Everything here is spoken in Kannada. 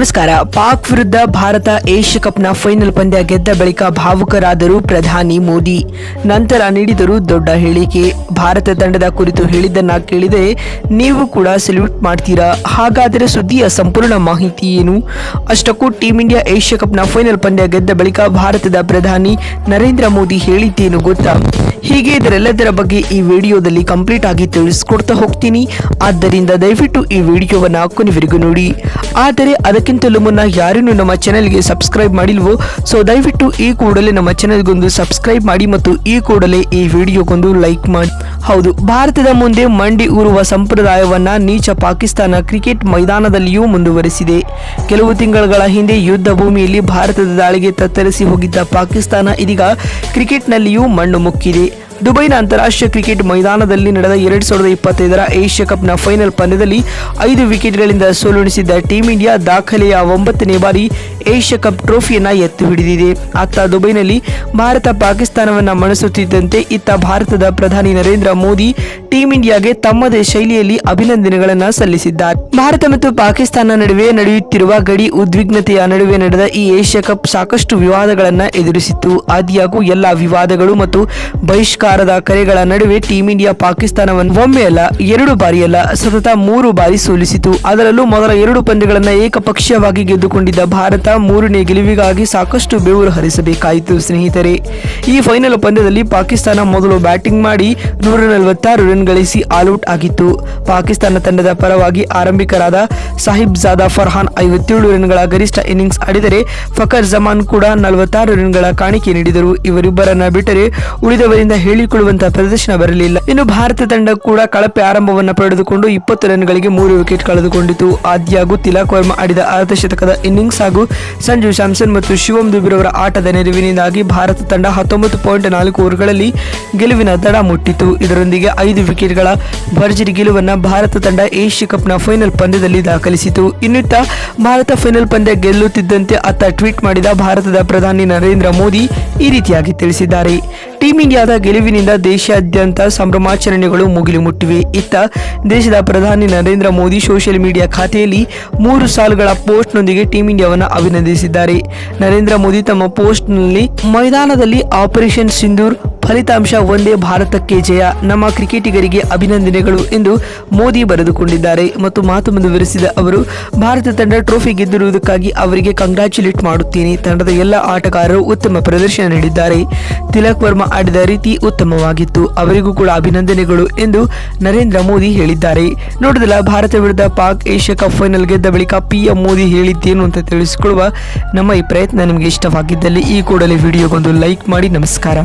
ನಮಸ್ಕಾರ. ಪಾಕ್ ವಿರುದ್ಧ ಭಾರತ ಏಷ್ಯಾ ಕಪ್ನ ಫೈನಲ್ ಪಂದ್ಯ ಗೆದ್ದ ಬಳಿಕ ಭಾವುಕರಾದರು ಪ್ರಧಾನಿ ಮೋದಿ. ನಂತರ ನೀಡಿದರು ದೊಡ್ಡ ಹೇಳಿಕೆ. ಭಾರತ ತಂಡದ ಕುರಿತು ಹೇಳಿದ್ದನ್ನ ಕೇಳಿದೆ ನೀವು ಕೂಡ ಸೆಲ್ಯೂಟ್ ಮಾಡ್ತೀರಾ? ಹಾಗಾದರೆ ಸುದ್ದಿಯ ಸಂಪೂರ್ಣ ಮಾಹಿತಿ ಏನು? ಅಷ್ಟಕ್ಕೂ ಟೀಂ ಇಂಡಿಯಾ ಏಷ್ಯಾ ಕಪ್ನ ಫೈನಲ್ ಪಂದ್ಯ ಗೆದ್ದ ಬಳಿಕ ಭಾರತದ ಪ್ರಧಾನಿ ನರೇಂದ್ರ ಮೋದಿ ಹೇಳಿದ್ದೇನು ಗೊತ್ತಾ? ಹೀಗೆ ಇದರೆಲ್ಲದರ ಬಗ್ಗೆ ಈ ವಿಡಿಯೋದಲ್ಲಿ ಕಂಪ್ಲೀಟ್ ಆಗಿ ತಿಳಿಸ್ಕೊಡ್ತಾ ಹೋಗ್ತೀನಿ. ಆದ್ದರಿಂದ ದಯವಿಟ್ಟು ಈ ವಿಡಿಯೋವನ್ನ ಕೊನೆವರೆಗೂ ನೋಡಿ. ಆದರೆ ಅದಕ್ಕಿಂತಲೂ ಮುನ್ನ ಯಾರೇನು ನಮ್ಮ ಚಾನೆಲ್ಗೆ ಸಬ್ಸ್ಕ್ರೈಬ್ ಮಾಡಿಲ್ವೋ ಸೊ ದಯವಿಟ್ಟು ಈ ಕೂಡಲೇ ನಮ್ಮ ಚಾನೆಲ್ಗೊಂದು ಸಬ್ಸ್ಕ್ರೈಬ್ ಮಾಡಿ ಮತ್ತು ಈ ಕೂಡಲೇ ಈ ವಿಡಿಯೋಗೊಂದು ಲೈಕ್ ಮಾಡಿ. ಹೌದು, ಭಾರತದ ಮುಂದೆ ಮಂಡಿ ಊರುವ ಸಂಪ್ರದಾಯವನ್ನ ನೀಚ ಪಾಕಿಸ್ತಾನ ಕ್ರಿಕೆಟ್ ಮೈದಾನದಲ್ಲಿಯೂ ಮುಂದುವರೆಸಿದೆ. ಕೆಲವು ತಿಂಗಳುಗಳ ಹಿಂದೆ ಯುದ್ಧ ಭೂಮಿಯಲ್ಲಿ ಭಾರತದ ದಾಳಿಗೆ ತತ್ತರಿಸಿ ಹೋಗಿದ್ದ ಪಾಕಿಸ್ತಾನ ಇದೀಗ ಕ್ರಿಕೆಟ್ನಲ್ಲಿಯೂ ಮಣ್ಣು ಮುಕ್ಕಿದೆ. ದುಬೈನ ಅಂತಾರಾಷ್ಟ್ರೀಯ ಕ್ರಿಕೆಟ್ ಮೈದಾನದಲ್ಲಿ ನಡೆದ ಎರಡ್ ಸಾವಿರದ ಇಪ್ಪತ್ತೈದರ ಏಷ್ಯಾ ಕಪ್ನ ಫೈನಲ್ ಪಂದ್ಯದಲ್ಲಿ ಐದು ವಿಕೆಟ್ಗಳಿಂದ ಸೋಲುಣಿಸಿದ್ದ ಟೀಂ ಇಂಡಿಯಾ ದಾಖಲೆಯ ಒಂಬತ್ತನೇ ಬಾರಿ ಏಷ್ಯಾ ಕಪ್ ಟ್ರೋಫಿಯನ್ನ ಎತ್ತು ಹಿಡಿದಿದೆ. ಅತ್ತ ದುಬೈನಲ್ಲಿ ಭಾರತ ಪಾಕಿಸ್ತಾನವನ್ನ ಮಣಿಸುತ್ತಿದ್ದಂತೆ ಇತ್ತ ಭಾರತದ ಪ್ರಧಾನಿ ನರೇಂದ್ರ ಮೋದಿ ಟೀಂ ಇಂಡಿಯಾಗೆ ತಮ್ಮದೇ ಶೈಲಿಯಲ್ಲಿ ಅಭಿನಂದನೆಗಳನ್ನು ಸಲ್ಲಿಸಿದ್ದಾರೆ. ಭಾರತ ಮತ್ತು ಪಾಕಿಸ್ತಾನ ನಡುವೆ ನಡೆಯುತ್ತಿರುವ ಗಡಿ ಉದ್ವಿಗ್ನತೆಯ ನಡುವೆ ನಡೆದ ಈ ಏಷ್ಯಾ ಕಪ್ ಸಾಕಷ್ಟು ವಿವಾದಗಳನ್ನು ಎದುರಿಸಿತ್ತು. ಆದಿಯಾಗೂ ಎಲ್ಲಾ ವಿವಾದಗಳು ಮತ್ತು ಬಹಿಷ್ಕಾರದ ಕರೆಗಳ ನಡುವೆ ಟೀಂ ಇಂಡಿಯಾ ಪಾಕಿಸ್ತಾನವನ್ನು ಒಮ್ಮೆ ಅಲ್ಲ, ಎರಡು ಬಾರಿ ಅಲ್ಲ, ಸತತ ಮೂರು ಬಾರಿ ಸೋಲಿಸಿತು. ಅದರಲ್ಲೂ ಮೊದಲ ಎರಡು ಪಂದ್ಯಗಳನ್ನು ಏಕಪಕ್ಷೀಯವಾಗಿ ಗೆದ್ದುಕೊಂಡಿದ್ದ ಭಾರತ ಮೂರನೇ ಗೆಲುವಿಗಾಗಿ ಸಾಕಷ್ಟು ಬೆವರು ಹರಿಸಬೇಕಾಯಿತು, ಸ್ನೇಹಿತರೆ. ಈ ಫೈನಲ್ ಪಂದ್ಯದಲ್ಲಿ ಪಾಕಿಸ್ತಾನ ಮೊದಲು ಬ್ಯಾಟಿಂಗ್ ಮಾಡಿ ನೂರ ನಲವತ್ತಾರು ರನ್ ಗಳಿಸಿ ಆಲ್ಔಟ್ ಆಗಿತ್ತು. ಪಾಕಿಸ್ತಾನ ತಂಡದ ಪರವಾಗಿ ಆರಂಭಿಕರಾದ ಸಾಹಿಬ್ ಜಾದಾ ಫರ್ಹಾನ್ ಐವತ್ತೇಳು ರನ್ಗಳ ಗರಿಷ್ಠ ಇನ್ನಿಂಗ್ಸ್ ಆಡಿದರೆ ಫಕರ್ ಜಮಾನ್ ಕೂಡ ನಲವತ್ತಾರು ರನ್ಗಳ ಕಾಣಿಕೆ ನೀಡಿದರು. ಇವರಿಬ್ಬರನ್ನ ಬಿಟ್ಟರೆ ಉಳಿದವರಿಂದ ಹೇಳಿಕೊಳ್ಳುವಂತಹ ಪ್ರದರ್ಶನ ಬರಲಿಲ್ಲ. ಇನ್ನು ಭಾರತ ತಂಡ ಕೂಡ ಕಳಪೆ ಆರಂಭವನ್ನು ಪಡೆದುಕೊಂಡು ಇಪ್ಪತ್ತು ರನ್ಗಳಿಗೆ ಮೂರು ವಿಕೆಟ್ ಕಳೆದುಕೊಂಡಿತು. ಆದ್ಯಾಗೂ ತಿಲಕ್ ವರ್ಮಾ ಆಡಿದ ಅರ್ಧಶತಕದ ಇನ್ನಿಂಗ್ಸ್ ಹಾಗೂ ಸಂಜು ಸ್ಯಾಮ್ಸನ್ ಮತ್ತು ಶಿವಂ ದುಬಿರವರ ಆಟದ ನೆರವಿನಿಂದಾಗಿ ಭಾರತ ತಂಡ ಹತ್ತೊಂಬತ್ತು ಪಾಯಿಂಟ್ ನಾಲ್ಕು ಓವರ್ಗಳಲ್ಲಿ ಗೆಲುವಿನ ದಡ ಮುಟ್ಟಿತು ಇದರೊಂದಿಗೆ ಐದು ವಿಕೆಟ್ಗಳ ಭರ್ಜರಿ ಗೆಲುವನ್ನು ಭಾರತ ತಂಡ ಏಷ್ಯಾ ಕಪ್ನ ಫೈನಲ್ ಪಂದ್ಯದಲ್ಲಿ ದಾಖಲಿಸಿತು. ಇನ್ನಿತ್ತ ಭಾರತ ಫೈನಲ್ ಪಂದ್ಯ ಗೆಲ್ಲುತ್ತಿದ್ದಂತೆ ಅತ್ತ ಟ್ವೀಟ್ ಮಾಡಿದ ಭಾರತದ ಪ್ರಧಾನಿ ನರೇಂದ್ರ ಮೋದಿ ಈ ರೀತಿಯಾಗಿ ತಿಳಿಸಿದ್ದಾರೆ. ಟೀಂ ಇಂಡಿಯಾದ ಗೆಲುವಿನಿಂದ ದೇಶಾದ್ಯಂತ ಸಂಭ್ರಮಾಚರಣೆಗಳು ಮುಗಿಲು ಮುಟ್ಟಿವೆ. ಇತ್ತ ದೇಶದ ಪ್ರಧಾನಿ ನರೇಂದ್ರ ಮೋದಿ ಸೋಷಿಯಲ್ ಮೀಡಿಯಾ ಖಾತೆಯಲ್ಲಿ ಮೂರು ಸಾಲುಗಳ ಪೋಸ್ಟ್ನೊಂದಿಗೆ ಟೀಂ ಇಂಡಿಯಾವನ್ನು ಅಭಿನಂದಿಸಿದ್ದಾರೆ ನರೇಂದ್ರ ಮೋದಿ ತಮ್ಮ ಪೋಸ್ಟ್ನಲ್ಲಿ ಮೈದಾನದಲ್ಲಿ ಆಪರೇಷನ್ ಸಿಂಧೂರ್ ಫಲಿತಾಂಶ ಒಂದೇ ಭಾರತಕ್ಕೆ ಜಯ. ನಮ್ಮ ಕ್ರಿಕೆಟಿಗರಿಗೆ ಅಭಿನಂದನೆಗಳು ಎಂದು ಮೋದಿ ಬರೆದುಕೊಂಡಿದ್ದಾರೆ. ಮತ್ತು ಮಾತು ಮುಂದುವರೆಸಿದ ಅವರು, ಭಾರತ ತಂಡ ಟ್ರೋಫಿ ಗೆದ್ದಿರುವುದಕ್ಕಾಗಿ ಅವರಿಗೆ ಕಂಗ್ರಾಚ್ಯುಲೇಟ್ ಮಾಡುತ್ತೇನೆ. ತಂಡದ ಎಲ್ಲ ಆಟಗಾರರು ಉತ್ತಮ ಪ್ರದರ್ಶನ ನೀಡಿದ್ದಾರೆ. ತಿಲಕ್ ವರ್ಮಾ ಆಡಿದ ರೀತಿ ಉತ್ತಮವಾಗಿತ್ತು. ಅವರಿಗೂ ಕೂಡ ಅಭಿನಂದನೆಗಳು ಎಂದು ನರೇಂದ್ರ ಮೋದಿ ಹೇಳಿದ್ದಾರೆ. ನೋಡಿದಲ್ಲ ಭಾರತ ವಿರುದ್ಧ ಪಾಕ್ ಏಷ್ಯಾ ಕಪ್ ಫೈನಲ್ ಗೆದ್ದ ಬಳಿಕ ಪಿಎಂ ಮೋದಿ ಹೇಳಿದ್ದೇನು ಅಂತ ತಿಳಿಸಿಕೊಳ್ಳುವ ನಮ್ಮ ಈ ಪ್ರಯತ್ನ ನಿಮಗೆ ಇಷ್ಟವಾಗಿದ್ದಲ್ಲಿ ಈ ಕೂಡಲೇ ವಿಡಿಯೋಗೊಂದು ಲೈಕ್ ಮಾಡಿ. ನಮಸ್ಕಾರ.